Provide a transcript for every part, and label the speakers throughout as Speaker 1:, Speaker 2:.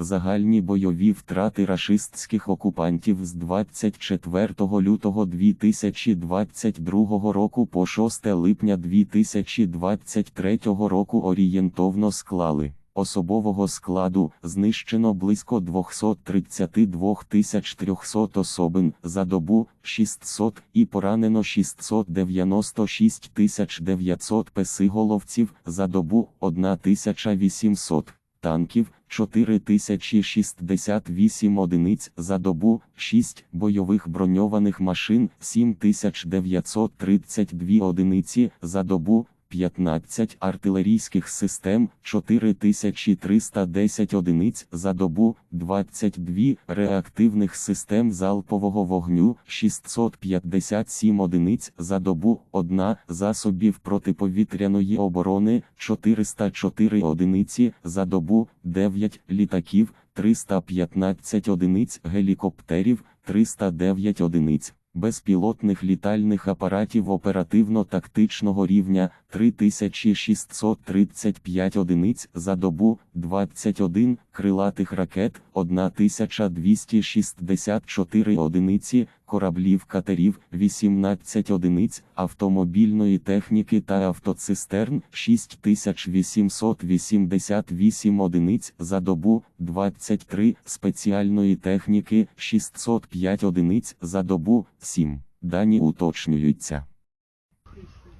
Speaker 1: Загальні бойові втрати рашистських окупантів з 24 лютого 2022 року по 6 липня 2023 року орієнтовно склали. Особового складу знищено близько 232 300 особин за добу 600 і поранено 696 900 песиголовців за добу 1800 танків 4068 одиниць за добу, 6 бойових броньованих машин 7932 одиниці за добу, 15 артилерійських систем 4310 одиниць за добу, 22 реактивних систем залпового вогню 657 одиниць за добу, 1 засобів протиповітряної оборони 404 одиниці за добу, 9 літаків 315 одиниць гелікоптерів 309 одиниць безпілотних літальних апаратів оперативно-тактичного рівня 3635 одиниць за добу, 21 крилатих ракет, 1264 одиниці, кораблів катерів, 18 одиниць, автомобільної техніки та автоцистерн, 6888 одиниць за добу, 23 спеціальної техніки, 605 одиниць за добу, 7. Дані уточнюються.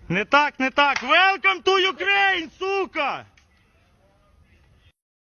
Speaker 2: Не так, не так. Welcome to Ukraine, сука!